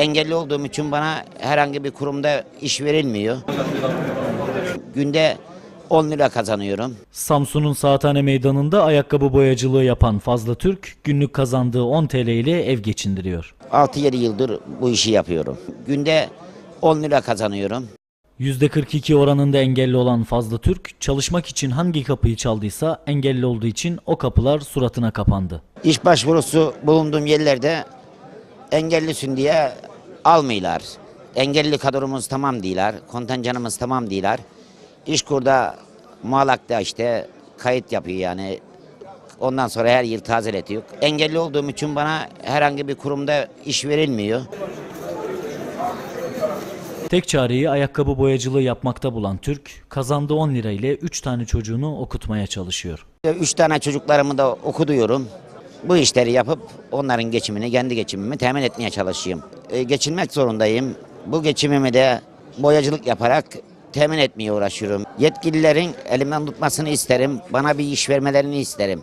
Engelli olduğum için bana herhangi bir kurumda iş verilmiyor. Günde 10 lira kazanıyorum. Samsun'un Saathane Meydanı'nda ayakkabı boyacılığı yapan Fazla Türk günlük kazandığı 10 TL ile ev geçindiriyor. 6-7 yıldır bu işi yapıyorum. Günde 10 lira kazanıyorum. %42 oranında engelli olan Fazla Türk çalışmak için hangi kapıyı çaldıysa engelli olduğu için o kapılar suratına kapandı. İş başvurusu bulunduğum yerlerde engellisin diye almıyorlar. Engelli kadromuz tamam değiller, kontenjanımız tamam değiller. İşkur'da muallakta işte kayıt yapıyor yani. Ondan sonra her yıl tazeletiyor. Engelli olduğum için bana herhangi bir kurumda iş verilmiyor. Tek çareyi ayakkabı boyacılığı yapmakta bulan Türk, kazandığı 10 lira ile 3 tane çocuğunu okutmaya çalışıyor. Üç tane çocuklarımı da okuduyorum. Bu işleri yapıp onların geçimini, kendi geçimimi temin etmeye çalışıyorum. E, geçinmek zorundayım. Bu geçimimi de boyacılık yaparak temin etmeye uğraşıyorum. Yetkililerin elimden tutmasını isterim. Bana bir iş vermelerini isterim.